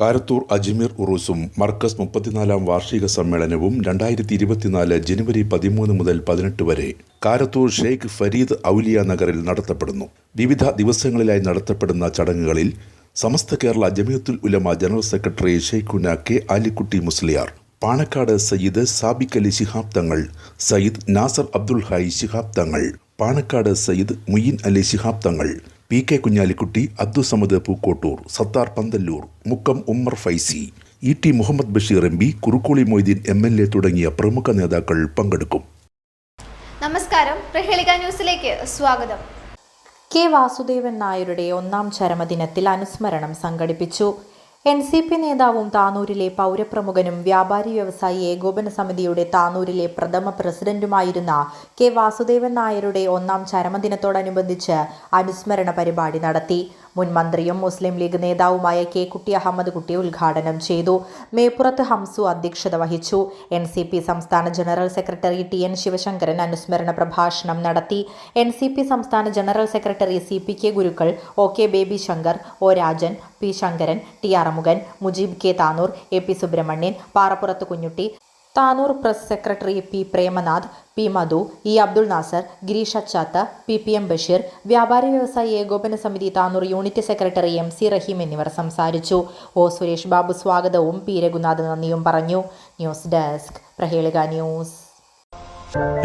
കാരത്തൂർ അജ്മീർ ഉറൂസും മർക്കസ് മുപ്പത്തിനാലാം വാർഷിക സമ്മേളനവും രണ്ടായിരത്തി ഇരുപത്തിനാല് ജനുവരി പതിമൂന്ന് മുതൽ പതിനെട്ട് വരെ കാരത്തൂർ ഷെയ്ഖ് ഫരീദ് ഔലിയ നഗറിൽ നടത്തപ്പെടുന്നു. വിവിധ ദിവസങ്ങളിലായി നടത്തപ്പെടുന്ന ചടങ്ങുകളിൽ Samastha Kerala Jamiyyathul Ulama general secretary Shaikhuna K Alikutty Musliyar Panakkad Sayyid Sabiq Ali Shihab Thangal Sayyid Nasar Abdul Hayy Shihab Thangal Panakkad Sayyid Muin Ali Shihab Thangal P K Kunhalikutty Abdussamad Pookkottoor Sathar Panthalloor Mukkam Ummer Faizy E T Muhammad Basheer M P Kurukkoli Moideen M L A തുടങ്ങിയ പ്രമുഖ നേതാക്കൾ പങ്കെടുക്കും. നമസ്കാരം. പ്രഹേളിക ന്യൂസിലേക്ക് സ്വാഗതം. K Vasudevan നായരുടെ ഒന്നാം ചരമദിനത്തിൽ അനുസ്മരണം സംഘടിപ്പിച്ചു. എൻ സി പി നേതാവും താനൂരിലെ പൗരപ്രമുഖനും വ്യാപാരി വ്യവസായി ഏകോപന സമിതിയുടെ താനൂരിലെ പ്രഥമ പ്രസിഡന്റുമായിരുന്ന കെ വാസുദേവൻ നായരുടെ ഒന്നാം ചരമദിനത്തോടനുബന്ധിച്ച് അനുസ്മരണ പരിപാടി നടത്തി. മുൻ മന്ത്രിയും മുസ്ലിം ലീഗ് നേതാവുമായ കെ കുട്ടി അഹമ്മദ് കുട്ടി ഉദ്ഘാടനം ചെയ്തു. മേപ്പുറത്ത് ഹംസു അധ്യക്ഷത വഹിച്ചു. എൻ സി പി സംസ്ഥാന general secretary T N Sivasankaran അനുസ്മരണ പ്രഭാഷണം നടത്തി. എൻ സി പി സംസ്ഥാന general secretary C P K Gurukkal O K Baby Sankar O Rajan P Sankaran T Arumukhan Mujeeb K Tanur A P Subrahmanian Parappurath Kunjutty Tanur press secretary P Premnath P Madhu E Abdul Nasar Gireesh Achatha P P M Basheer വ്യാപാരി വ്യവസായി ഏകോപന സമിതി Tanur unit secretary M C Rahim എന്നിവർ സംസാരിച്ചു. O Suresh Babu സ്വാഗതവും P Raghunath നന്ദിയും പറഞ്ഞു. News desk Prahelika news.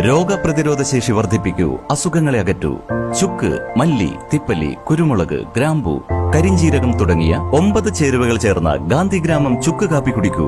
രോഗപ്രതിരോധ ശേഷി വർദ്ധിപ്പിക്കൂ അസുഖങ്ങളെ അകറ്റൂ. ചുക്ക് മല്ലി തിപ്പല്ലി കുരുമുളക് ഗ്രാമ്പു കരിഞ്ചീരകം തുടങ്ങിയ ഒമ്പത് ചേരുവകൾ ചേർന്ന ഗാന്ധിഗ്രാമം ചുക്ക് കാപ്പി കുടിക്കൂ.